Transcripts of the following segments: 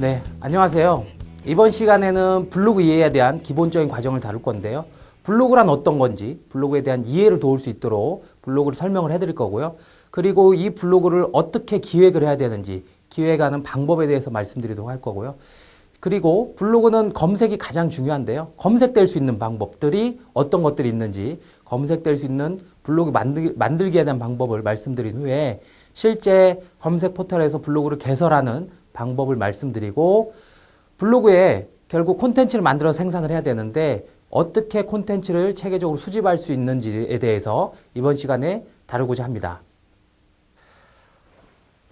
네, 안녕하세요. 이번 시간에는 블로그 이해에 대한 기본적인 과정을 다룰 건데요. 블로그란 어떤 건지, 블로그에 대한 이해를 도울 수 있도록 블로그를 설명을 해드릴 거고요. 그리고 이 블로그를 어떻게 기획을 해야 되는지, 기획하는 방법에 대해서 말씀드리도록 할 거고요. 그리고 블로그는 검색이 가장 중요한데요. 검색될 수 있는 방법들이 어떤 것들이 있는지, 검색될 수 있는 블로그 만들, 만들기에 대한 방법을 말씀드린 후에 실제 검색 포털에서 블로그를 개설하는 방법을 말씀드리고 블로그에 결국 콘텐츠를 만들어 생산을 해야 되는데 어떻게 콘텐츠를 체계적으로 수집할 수 있는지에 대해서 이번 시간에 다루고자 합니다.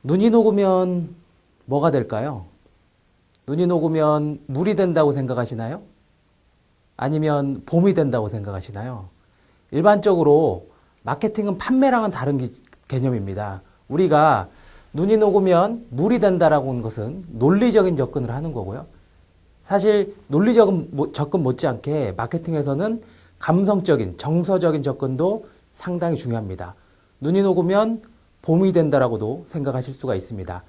눈이 녹으면 뭐가 될까요? 눈이 녹으면 물이 된다고 생각하시나요? 아니면 봄이 된다고 생각하시나요? 일반적으로 마케팅은 판매랑은 다른 기- 개념입니다. 우리가 눈이 녹으면 물이 된다라고 하는 것은 논리적인 접근을 하는 거고요. 사실 논리적인 모- 접근 못지않게 마케팅에서는 감성적인 정서적인 접근도 상당히 중요합니다. 눈이 녹으면 봄이 된다라고도 생각하실 수가 있습니다.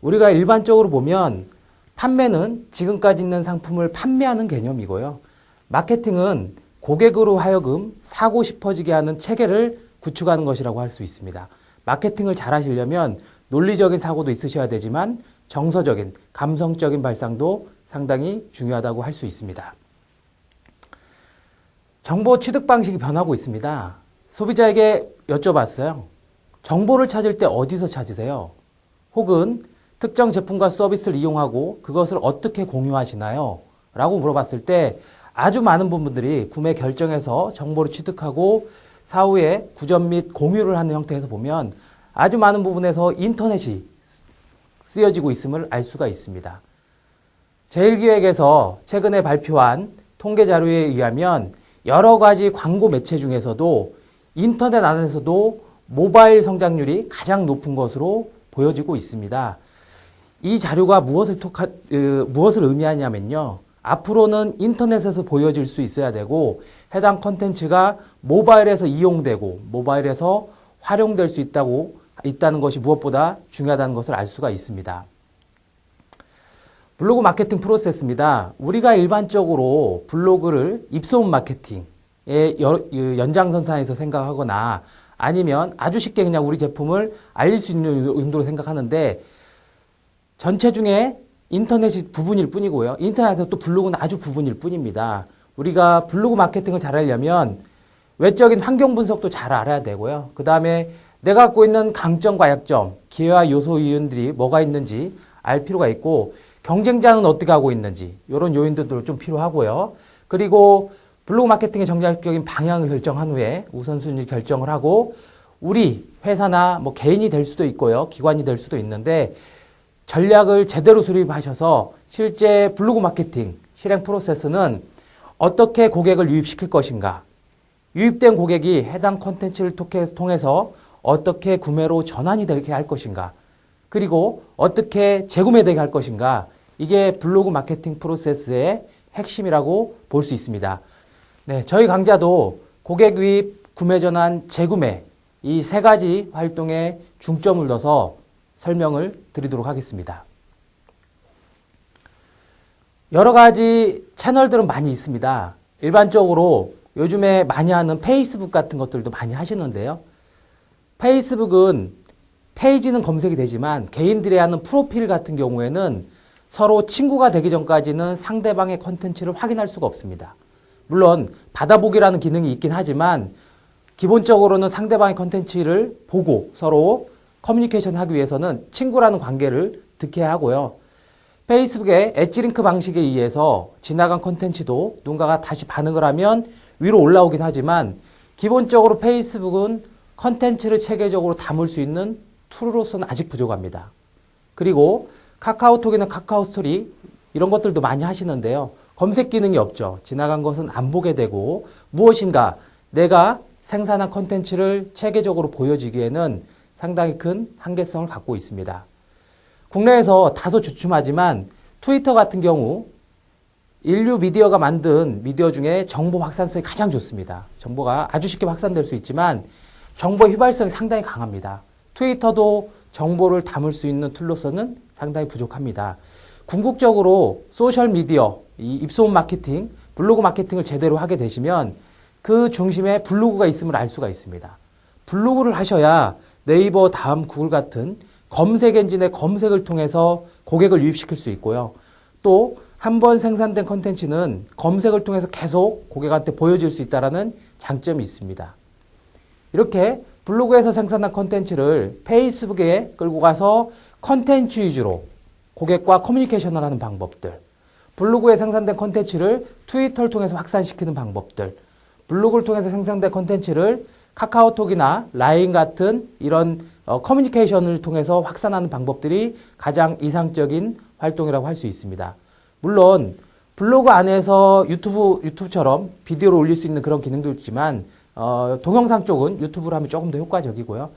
우리가 일반적으로 보면 판매는 지금까지 있는 상품을 판매하는 개념이고요. 마케팅은 고객으로 하여금 사고 싶어지게 하는 체계를 구축하는 것이라고 할 수 있습니다. 마케팅을 잘 하시려면 논리적인 사고도 있으셔야 되지만 정서적인, 감성적인 발상도 상당히 중요하다고 할 수 있습니다. 정보 취득 방식이 변하고 있습니다. 소비자에게 여쭤봤어요. 정보를 찾을 때 어디서 찾으세요? 혹은 특정 제품과 서비스를 이용하고 그것을 어떻게 공유하시나요? 라고 물어봤을 때 아주 많은 분들이 구매 결정에서 정보를 취득하고 사후에 구전 및 공유를 하는 형태에서 보면 아주 많은 부분에서 인터넷이 쓰여지고 있음을 알 수가 있습니다. 제일기획에서 최근에 발표한 통계 자료에 의하면 여러 가지 광고 매체 중에서도 인터넷 안에서도 모바일 성장률이 가장 높은 것으로 보여지고 있습니다. 이 자료가 무엇을 톡하, 으, 무엇을 의미하냐면요. 앞으로는 인터넷에서 보여질 수 있어야 되고 해당 컨텐츠가 모바일에서 이용되고 모바일에서 활용될 수 있다고 있다는 것이 무엇보다 중요하다는 것을 알 수가 있습니다. 블로그 마케팅 프로세스입니다. 우리가 일반적으로 블로그를 입소문 마케팅의 연장선상에서 생각하거나 아니면 아주 쉽게 그냥 우리 제품을 알릴 수 있는 용도로 생각하는데 전체 중에 인터넷이 부분일 뿐이고요. 인터넷에서 또 블로그는 아주 부분일 뿐입니다. 우리가 블로그 마케팅을 잘 하려면 외적인 환경 분석도 잘 알아야 되고요. 그 다음에 내가 갖고 있는 강점과 약점, 기회와 요소 요인들이 뭐가 있는지 알 필요가 있고 경쟁자는 어떻게 하고 있는지 이런 요인들도 좀 필요하고요. 그리고 블로그 마케팅의 정략적인 방향을 결정한 후에 우선순위 결정을 하고 우리 회사나 뭐 개인이 될 수도 있고요. 기관이 될 수도 있는데 전략을 제대로 수립하셔서 실제 블로그 마케팅 실행 프로세스는 어떻게 고객을 유입시킬 것인가 유입된 고객이 해당 콘텐츠를 통해서 어떻게 구매로 전환이 되게 할 것인가 그리고 어떻게 재구매되게 할 것인가 이게 블로그 마케팅 프로세스의 핵심이라고 볼 수 있습니다. 네, 저희 강좌도 고객 유입, 구매 전환, 재구매 이 세 가지 활동에 중점을 둬서 설명을 드리도록 하겠습니다. 여러 가지 채널들은 많이 있습니다. 일반적으로 요즘에 많이 하는 페이스북 같은 것들도 많이 하시는데요. 페이스북은 페이지는 검색이 되지만 개인들이 하는 프로필 같은 경우에는 서로 친구가 되기 전까지는 상대방의 컨텐츠를 확인할 수가 없습니다. 물론 받아보기라는 기능이 있긴 하지만 기본적으로는 상대방의 컨텐츠를 보고 서로 커뮤니케이션 하기 위해서는 친구라는 관계를 득해야 하고요. 페이스북의 엣지링크 방식에 의해서 지나간 컨텐츠도 누군가가 다시 반응을 하면 위로 올라오긴 하지만 기본적으로 페이스북은 컨텐츠를 체계적으로 담을 수 있는 툴로서는 아직 부족합니다. 그리고 카카오톡이나 카카오 스토리 이런 것들도 많이 하시는데요. 검색 기능이 없죠. 지나간 것은 안 보게 되고 무엇인가 내가 생산한 컨텐츠를 체계적으로 보여주기에는 상당히 큰 한계성을 갖고 있습니다. 국내에서 다소 주춤하지만 트위터 같은 경우 인류 미디어가 만든 미디어 중에 정보 확산성이 가장 좋습니다. 정보가 아주 쉽게 확산될 수 있지만 정보 휘발성이 상당히 강합니다. 트위터도 정보를 담을 수 있는 툴로서는 상당히 부족합니다. 궁극적으로 소셜 미디어, 이 입소문 마케팅, 블로그 마케팅을 제대로 하게 되시면 그 중심에 블로그가 있음을 알 수가 있습니다. 블로그를 하셔야 네이버 다음 구글 같은 검색 엔진의 검색을 통해서 고객을 유입시킬 수 있고요. 또 한 번 생산된 컨텐츠는 검색을 통해서 계속 고객한테 보여질 수 있다라는 장점이 있습니다. 이렇게 블로그에서 생산한 컨텐츠를 페이스북에 끌고 가서 컨텐츠 위주로 고객과 커뮤니케이션을 하는 방법들, 블로그에 생산된 컨텐츠를 트위터를 통해서 확산시키는 방법들, 블로그를 통해서 생산된 컨텐츠를 카카오톡이나 라인 같은 이런 어, 커뮤니케이션을 통해서 확산하는 방법들이 가장 이상적인 활동이라고 할 수 있습니다. 물론 블로그 안에서 유튜브 유튜브처럼 비디오를 올릴 수 있는 그런 기능도 있지만 어, 동영상 쪽은 유튜브로 하면 조금 더 효과적이고요.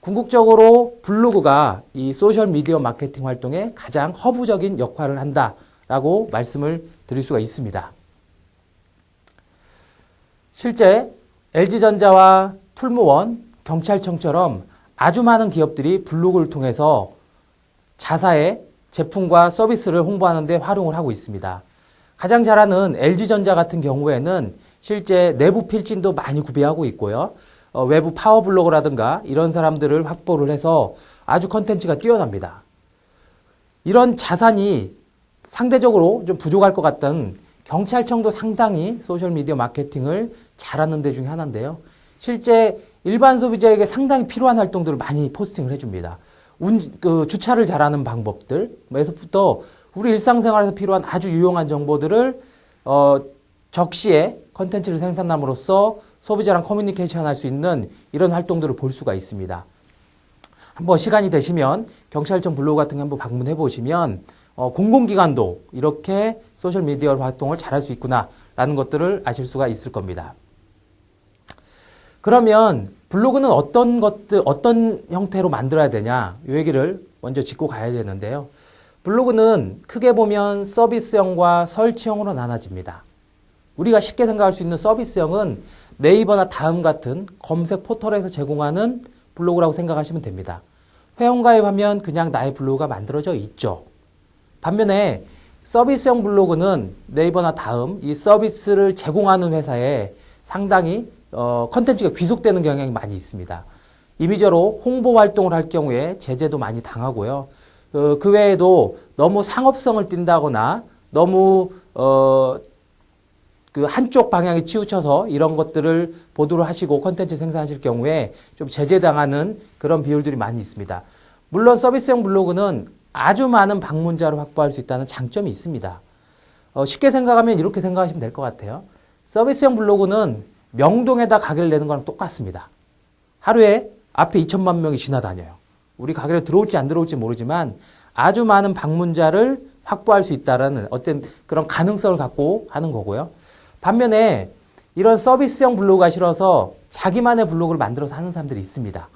궁극적으로 블로그가 이 소셜 미디어 마케팅 활동에 가장 허브적인 역할을 한다라고 말씀을 드릴 수가 있습니다. 실제 LG전자와 풀무원, 경찰청처럼 아주 많은 기업들이 블로그를 통해서 자사의 제품과 서비스를 홍보하는 데 활용을 하고 있습니다. 가장 잘하는 LG전자 같은 경우에는 실제 내부 필진도 많이 구비하고 있고요. 어, 외부 파워블로거라든가 이런 사람들을 확보를 해서 아주 컨텐츠가 뛰어납니다. 이런 자산이 상대적으로 좀 부족할 것 같던 경찰청도 상당히 소셜미디어 마케팅을 잘하는 데 중에 하나인데요. 실제 일반 소비자에게 상당히 필요한 활동들을 많이 포스팅을 해줍니다. 운, 그 주차를 잘하는 방법들에서부터 우리 일상생활에서 필요한 아주 유용한 정보들을 어, 적시에 컨텐츠를 생산함으로써 소비자랑 커뮤니케이션 할 수 있는 이런 활동들을 볼 수가 있습니다. 한번 시간이 되시면 경찰청 블로그 같은 거 한번 방문해 보시면 어, 공공기관도 이렇게 소셜미디어 활동을 잘할 수 있구나라는 것들을 아실 수가 있을 겁니다. 그러면 블로그는 어떤 것들, 어떤 형태로 만들어야 되냐, 이 얘기를 먼저 짚고 가야 되는데요. 블로그는 크게 보면 서비스형과 설치형으로 나눠집니다. 우리가 쉽게 생각할 수 있는 서비스형은 네이버나 다음 같은 검색 포털에서 제공하는 블로그라고 생각하시면 됩니다. 회원 가입하면 그냥 나의 블로그가 만들어져 있죠. 반면에 서비스형 블로그는 네이버나 다음 이 서비스를 제공하는 회사에 상당히 어, 컨텐츠가 귀속되는 경향이 많이 있습니다. 이미저로 홍보 활동을 할 경우에 제재도 많이 당하고요. 어, 그 외에도 너무 상업성을 띈다거나 너무 어, 그 한쪽 방향에 치우쳐서 이런 것들을 보도를 하시고 컨텐츠 생산하실 경우에 좀 제재당하는 그런 비율들이 많이 있습니다. 물론 서비스형 블로그는 아주 많은 방문자를 확보할 수 있다는 장점이 있습니다. 어, 쉽게 생각하면 이렇게 생각하시면 될 것 같아요. 서비스형 블로그는 명동에다 가게를 내는 거랑 똑같습니다. 하루에 앞에 2천만 명이 지나다녀요. 우리 가게를 들어올지 안 들어올지 모르지만 아주 많은 방문자를 확보할 수 있다라는 어떤 그런 가능성을 갖고 하는 거고요. 반면에 이런 서비스형 블로그가 싫어서 자기만의 블로그를 만들어서 하는 사람들이 있습니다.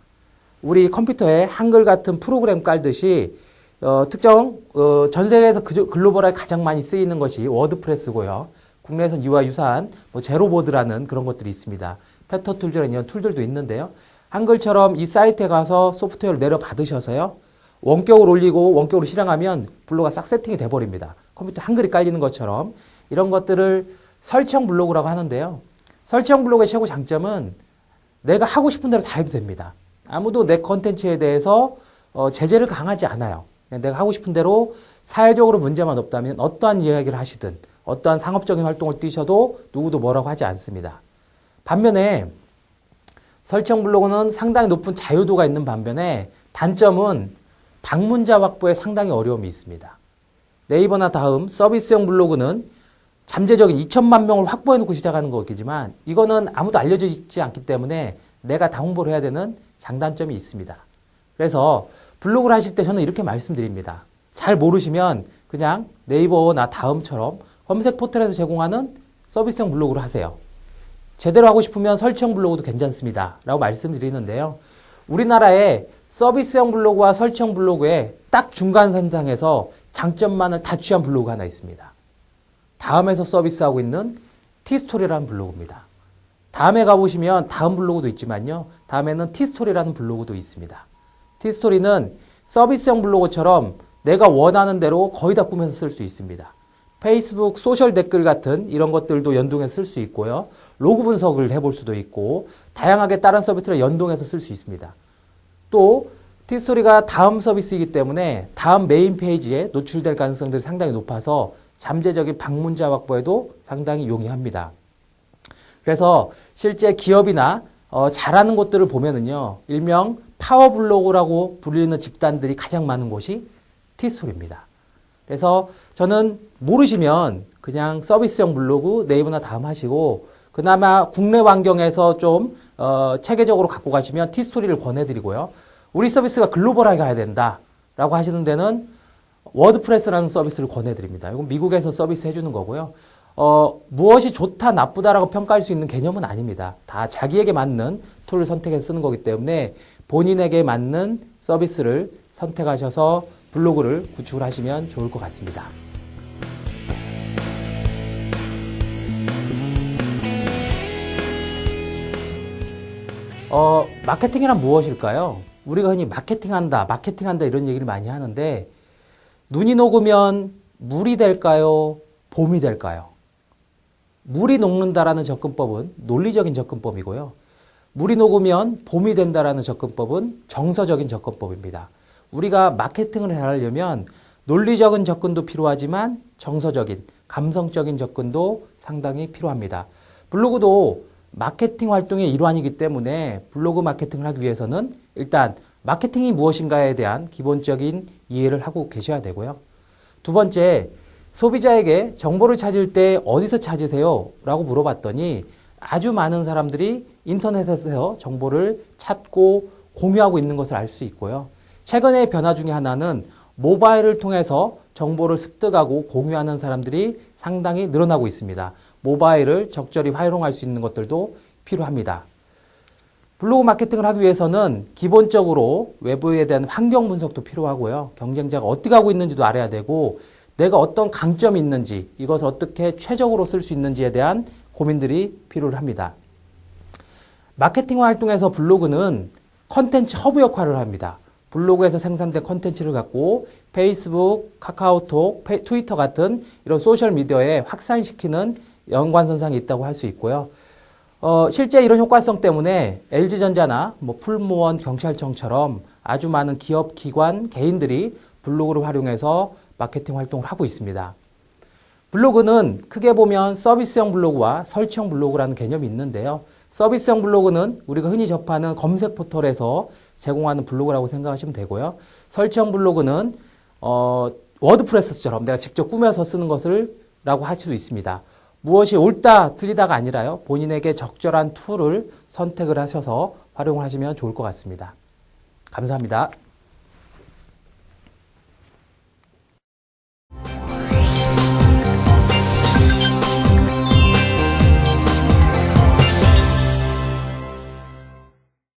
우리 컴퓨터에 한글 같은 프로그램 깔듯이 어, 특정 어, 전 세계에서 그, 글로벌하게 가장 많이 쓰이는 것이 워드프레스고요. 국내에서는 이와 유사한 뭐 제로보드라는 그런 것들이 있습니다. 테터 툴즈라는 이런 툴들도 있는데요. 한글처럼 이 사이트에 가서 소프트웨어를 내려 받으셔서요. 원격으로 올리고 원격으로 실행하면 블로그가 싹 세팅이 돼버립니다. 컴퓨터 한글이 깔리는 것처럼 이런 것들을 설정 블로그라고 하는데요. 설정 블로그의 최고 장점은 내가 하고 싶은 대로 다 해도 됩니다. 아무도 내 컨텐츠에 대해서 어, 제재를 강하지 않아요. 내가 하고 싶은 대로 사회적으로 문제만 없다면 어떠한 이야기를 하시든 어떠한 상업적인 활동을 뛰셔도 누구도 뭐라고 하지 않습니다. 반면에 설정 블로그는 상당히 높은 자유도가 있는 반면에 단점은 방문자 확보에 상당히 어려움이 있습니다. 네이버나 다음 서비스형 블로그는 잠재적인 2천만 명을 확보해 놓고 시작하는 거겠지만 이거는 아무도 알려져 있지 않기 때문에 내가 다 홍보를 해야 되는 장단점이 있습니다. 그래서 블로그를 하실 때 저는 이렇게 말씀드립니다. 잘 모르시면 그냥 네이버나 다음처럼 검색 포털에서 제공하는 서비스형 블로그를 하세요. 제대로 하고 싶으면 설치형 블로그도 괜찮습니다. 라고 말씀드리는데요. 우리나라의 서비스형 블로그와 설치형 블로그의 딱 중간 선상에서 장점만을 다 취한 블로그가 하나 있습니다. 다음에서 서비스하고 있는 티스토리라는 블로그입니다. 다음에 가보시면 다음 블로그도 있지만요. 다음에는 티스토리라는 블로그도 있습니다. 티스토리는 서비스형 블로그처럼 내가 원하는 대로 거의 다 꾸며서 쓸 수 있습니다. 페이스북 소셜 댓글 같은 이런 것들도 연동해서 쓸 수 있고요. 로그 분석을 해볼 수도 있고 다양하게 다른 서비스를 연동해서 쓸 수 있습니다. 또 티스토리가 다음 서비스이기 때문에 다음 메인 페이지에 노출될 가능성들이 상당히 높아서 잠재적인 방문자 확보에도 상당히 용이합니다. 그래서 실제 기업이나 어, 잘하는 곳들을 보면은요, 일명 파워블로그라고 불리는 집단들이 가장 많은 곳이 티스토리입니다. 그래서 저는 모르시면 그냥 서비스형 블로그 네이버나 다음 하시고 그나마 국내 환경에서 좀 어, 체계적으로 갖고 가시면 티스토리를 권해드리고요. 우리 서비스가 글로벌하게 가야 된다라고 하시는 데는 워드프레스라는 서비스를 권해드립니다. 이건 미국에서 서비스 해주는 거고요. 어, 무엇이 좋다, 나쁘다라고 평가할 수 있는 개념은 아닙니다. 다 자기에게 맞는 툴을 선택해서 쓰는 거기 때문에 본인에게 맞는 서비스를 선택하셔서 블로그를 구축을 하시면 좋을 것 같습니다. 어, 마케팅이란 무엇일까요? 우리가 흔히 마케팅한다, 마케팅한다 이런 얘기를 많이 하는데 눈이 녹으면 물이 될까요? 봄이 될까요? 물이 녹는다라는 접근법은 논리적인 접근법이고요. 물이 녹으면 봄이 된다라는 접근법은 정서적인 접근법입니다. 우리가 마케팅을 하려면 논리적인 접근도 필요하지만 정서적인, 감성적인 접근도 상당히 필요합니다. 블로그도 마케팅 활동의 일환이기 때문에 블로그 마케팅을 하기 위해서는 일단 마케팅이 무엇인가에 대한 기본적인 이해를 하고 계셔야 되고요. 두 번째, 소비자에게 정보를 찾을 때 어디서 찾으세요? 라고 물어봤더니 아주 많은 사람들이 인터넷에서 정보를 찾고 공유하고 있는 것을 알 수 있고요. 최근의 변화 중에 하나는 모바일을 통해서 정보를 습득하고 공유하는 사람들이 상당히 늘어나고 있습니다. 모바일을 적절히 활용할 수 있는 것들도 필요합니다. 블로그 마케팅을 하기 위해서는 기본적으로 외부에 대한 환경 분석도 필요하고요. 경쟁자가 어떻게 하고 있는지도 알아야 되고 내가 어떤 강점이 있는지 이것을 어떻게 최적으로 쓸 수 있는지에 대한 고민들이 필요합니다. 마케팅 활동에서 블로그는 컨텐츠 허브 역할을 합니다. 블로그에서 생산된 컨텐츠를 갖고 페이스북, 카카오톡, 페- 트위터 같은 이런 소셜 미디어에 확산시키는 연관선상이 있다고 할 수 있고요. 어, 실제 이런 효과성 때문에 LG전자나 뭐 풀무원 경찰청처럼 아주 많은 기업, 기관, 개인들이 블로그를 활용해서 마케팅 활동을 하고 있습니다. 블로그는 크게 보면 서비스형 블로그와 설치형 블로그라는 개념이 있는데요. 서비스형 블로그는 우리가 흔히 접하는 검색 포털에서 제공하는 블로그라고 생각하시면 되고요. 설치형 블로그는 어, 워드프레스처럼 내가 직접 꾸며서 쓰는 것을 라고 할 수도 있습니다. 무엇이 옳다, 틀리다가 아니라요. 본인에게 적절한 툴을 선택을 하셔서 활용을 하시면 좋을 것 같습니다. 감사합니다.